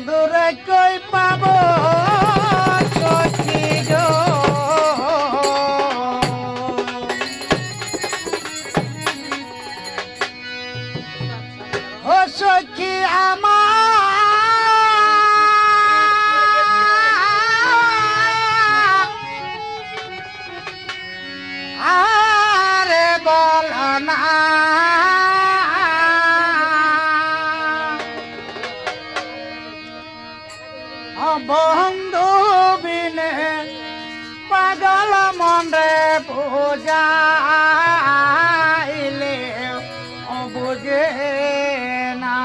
বন্ধুরে কই পাবো? যাইলে বুঝে না।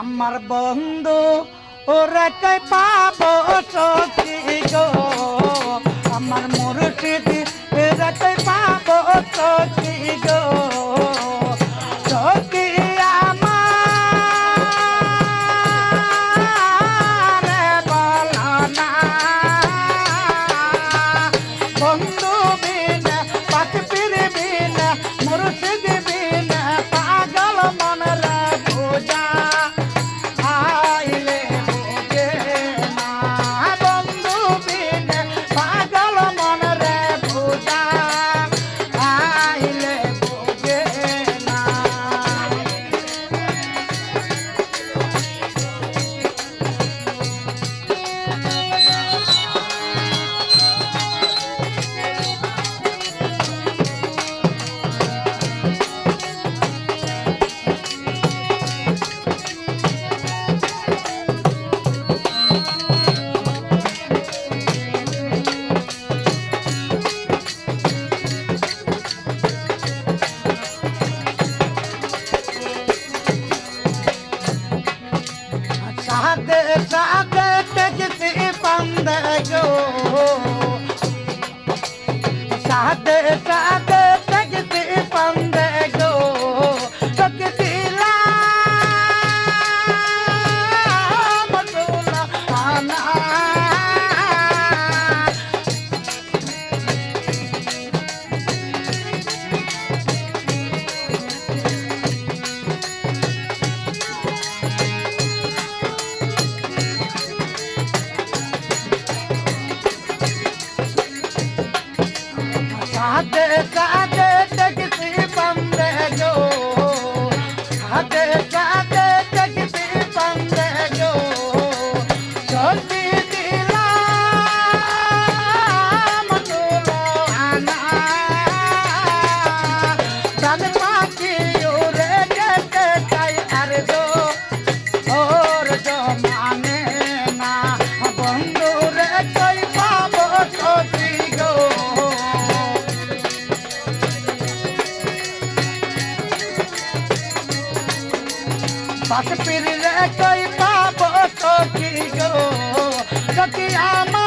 আমার বন্ধু ওরা কে পাবো সত্যি গো? সাথে সাথে America. বাস পিরিলে কই পাব সখী গো? সখী আমার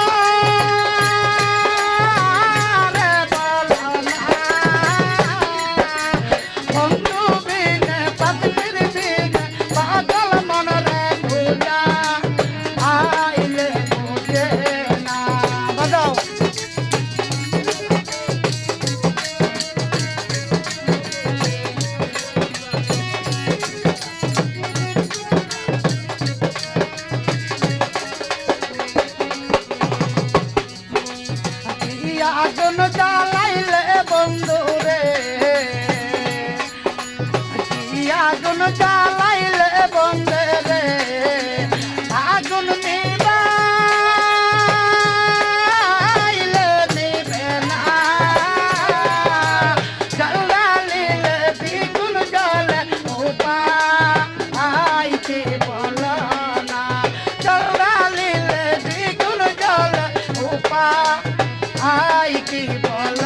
আই কি বল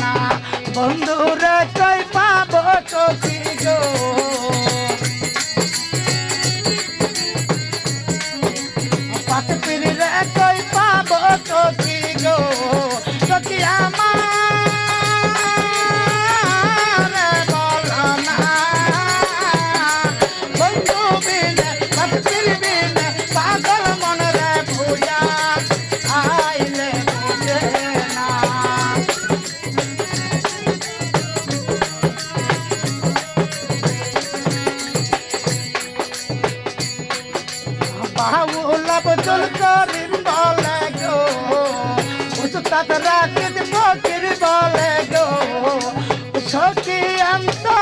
না? বন্ধুরে কই পাব চোখি গো? পাত পিড়ি রে কই পাব চোখি গো? ওস্তাদ রাকিব ফকির বলে গো সখী তো